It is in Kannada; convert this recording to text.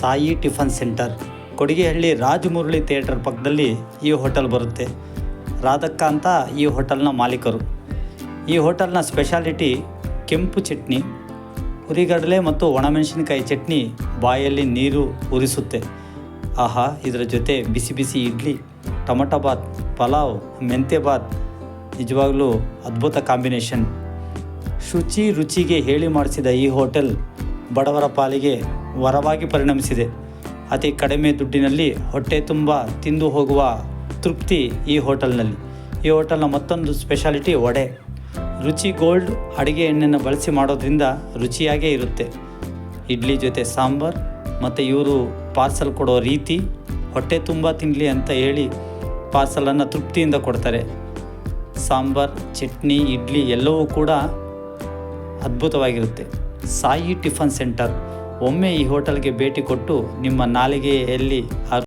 Sai tiffin centre, Kodigehalli Rajamurali theatre ಪಕ್ಕದಲ್ಲಿ ಈ ಹೋಟೆಲ್ ಬರುತ್ತೆ. ರಾಧಕ್ಕ ಅಂತ ಈ ಹೋಟೆಲ್ನ ಮಾಲೀಕರು. ಈ ಹೋಟೆಲ್ನ ಸ್ಪೆಷಾಲಿಟಿ ಕೆಂಪು ಚಟ್ನಿ, ಹುರಿಗಡಲೆ ಮತ್ತು ಒಣಮೆಣಸಿನಕಾಯಿ ಚಟ್ನಿ ಬಾಯಲ್ಲಿ ನೀರು ಉರಿಸುತ್ತೆ. ಆಹಾ, ಇದರ ಜೊತೆ ಬಿಸಿ ಬಿಸಿ ಇಡ್ಲಿ, ಟೊಮಟೊ ಬಾತ್, ಪಲಾವ್ ಮೆಂತೆ ಬಾತ್, ನಿಜವಾಗ್ಲೂ ಅದ್ಭುತ ಕಾಂಬಿನೇಷನ್. ಶುಚಿ ರುಚಿಗೆ ಹೇಳಿ ಮಾಡಿಸಿದ ಈ ಹೋಟೆಲ್ ಬಡವರ ಪಾಲಿಗೆ ವರವಾಗಿ ಪರಿಣಮಿಸಿದೆ. ಅತಿ ಕಡಿಮೆ ದುಡ್ಡಿನಲ್ಲಿ ಹೊಟ್ಟೆ ತುಂಬ ತಿಂದು ಹೋಗುವ ತೃಪ್ತಿ ಈ ಹೋಟೆಲ್ನಲ್ಲಿ. ಈ ಹೋಟೆಲ್ನ ಮತ್ತೊಂದು ಸ್ಪೆಷಾಲಿಟಿ ವಡೆ. ರುಚಿ ಗೋಲ್ಡ್, ಅಡುಗೆ ಎಣ್ಣೆಯನ್ನು ಬಳಸಿ ಮಾಡೋದ್ರಿಂದ ರುಚಿಯಾಗೇ ಇರುತ್ತೆ. ಇಡ್ಲಿ ಜೊತೆ ಸಾಂಬಾರ್, ಮತ್ತು ಇವರು ಪಾರ್ಸಲ್ ಕೊಡೋ ರೀತಿ ಹೊಟ್ಟೆ ತುಂಬ ತಿನ್ನಲಿ ಅಂತ ಹೇಳಿ ಪಾರ್ಸಲನ್ನು ತೃಪ್ತಿಯಿಂದ ಕೊಡ್ತಾರೆ. ಸಾಂಬಾರ್, ಚಟ್ನಿ, ಇಡ್ಲಿ ಎಲ್ಲವೂ ಕೂಡ ಅದ್ಭುತವಾಗಿರುತ್ತೆ. Sai tiffin centre. ಒಮ್ಮೆ ಈ ಹೋಟೆಲ್ಗೆ ಭೇಟಿ ಕೊಟ್ಟು ನಿಮ್ಮ ನಾಲಿಗೆಯಲ್ಲಿ